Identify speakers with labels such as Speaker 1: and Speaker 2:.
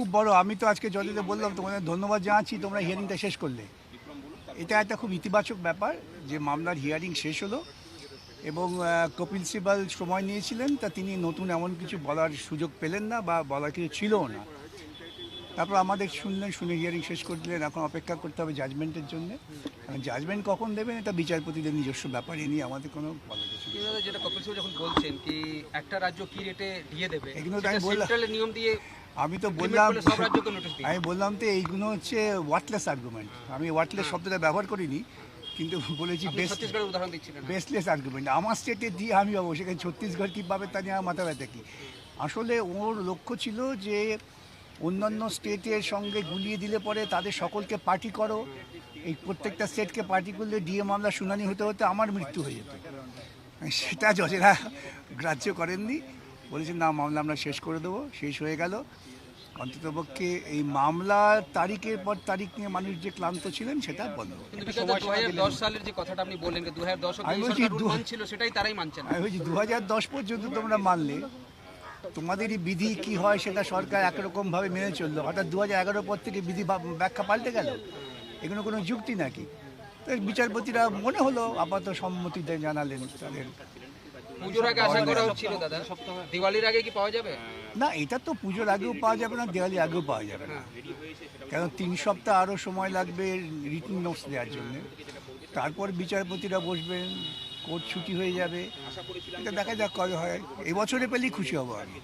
Speaker 1: খুব বড়। আমি তো আজকে জজেদের বললাম তোমাদের ধন্যবাদ জানাচ্ছি তোমরা হিয়ারিংটা শেষ করলে। এটা একটা খুব ইতিবাচক ব্যাপার যে মামলার হিয়ারিং শেষ হলো এবং কপিল সিবাল সময় নিয়েছিলেন তা তিনি নতুন এমন কিছু বলার সুযোগ পেলেন না বা বলার কিছু ছিলও না। তারপর আমাদের শুনলেন শুনে হিয়ারিং শেষ করে দিলেন এখন অপেক্ষা করতে হবে জাজমেন্টের জন্য। জাজমেন্ট কখন দেবেন এটা বিচারপতিদের নিজস্ব ব্যাপার এ নিয়ে আমাদের কোনো বলার কিছু
Speaker 2: যেটা কপিল সিবাল যখন বলছেন কি একটা রাজ্য কি রেটে দিয়ে দেবে?
Speaker 1: এগুলো আমি বললাম।
Speaker 2: নিয়ম দিয়ে
Speaker 1: আমি তো বললাম আমি বললাম তো এইগুলো হচ্ছে ওয়াটলেস আর্গুমেন্ট আমি ওয়াটলেস শব্দটা ব্যবহার করিনি কিন্তু বলেছি বেসলেস আর্গুমেন্ট আমার স্টেটে দিয়ে আমি পাবো সেখানে ছত্তিশগড় কী পাবে তা নিয়ে আমার মাথা ব্যথা কি? আসলে ওর লক্ষ্য ছিল যে অন্যান্য স্টেটের সঙ্গে গুলিয়ে দিলে পরে তাদের সকলকে পার্টি করো। এই প্রত্যেকটা স্টেটকে পার্টি করলে ডিএ মামলা শুনানি হতে হতে আমার মৃত্যু হয়ে যেত। সেটা জজেরা গ্রাহ্য করেননি। বলেছেন না মামলা আমরা শেষ করে দেবো। শেষ হয়ে গেল। অন্ততপক্ষে এই মামলার তারিখের পর তারিখ নিয়ে মানুষ যে ক্লান্ত ছিলেন সেটা বন্ধ।
Speaker 2: দু হাজার দশ সালের যে কথাটা আপনি বললেন সেটাই তারাই মানছেন।
Speaker 1: আমি বলছি দু হাজার দশ পর্যন্ত তোমরা মানলে। তোমাদেরই বিধি কি হয় সেটা সরকার একরকম ভাবে মেনে চলল। হঠাৎ দু হাজার এগারো পর থেকে বিধি বা- ব্যাখ্যা পাল্টে গেল। এগুলো কোনো যুক্তি নাকি? তো বিচারপতিরা মনে হলো আপাতত সম্মতি দিয়ে জানালেন তাদের
Speaker 2: দিওয়ালির
Speaker 1: না, এটা তো পুজোর আগেও পাওয়া যাবে না দেওয়ালি আগেও পাওয়া যাবে না। কারণ তিন সপ্তাহ আরও সময় লাগবে রিটিন নোটস দেওয়ার জন্য। তারপর বিচারপতিরা বসবেন কোর্ট ছুটি হয়ে যাবে। এটা দেখা যাক কবে হয়। এবছরে পেলেই খুশি হব আমি।